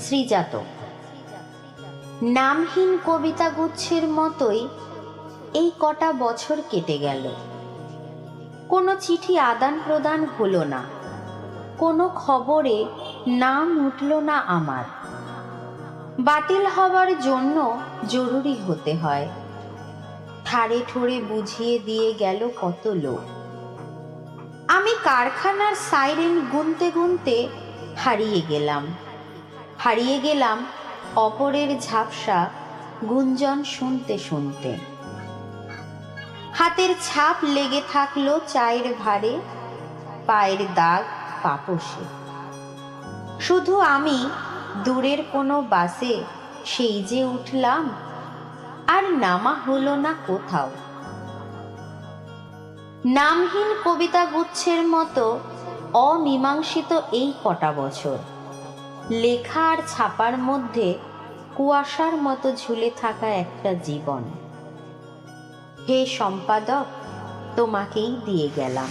শ্রীজাত নামহীন কবিতা গুচ্ছের মতোই এই কটা বছর কেটে গেল। কোনো চিঠি আদান প্রদান হলো না। কোনো খবরে নাম উঠল না আমার। বাতিল হবার জন্য জরুরি হতে হয়। ঠাড়ে ঠোড়ে বুঝিয়ে দিয়ে গেল কত লোক। আমি কারখানার সাইরেন গুনতে গুনতে হারিয়ে গেলাম। হারিয়ে গেলাম অপরের ঝাপসা গুঞ্জন শুনতে শুনতে। হাতের ছাপ লেগে থাকল চায়ের ভারে, পায়ের দাগ পাপসে। শুধু আমি, দূরের কোনো বাসে সেই যে উঠলাম, আর নামা হলো না কোথাও। নামহীন কবিতা গুচ্ছের মতো অমীমাংসিত এই কটা বছর। লেখা আর ছাপার মধ্যে কুয়াশার মতো ঝুলে থাকা একটা জীবন। হে সম্পাদক, তোমাকেই দিয়ে গেলাম।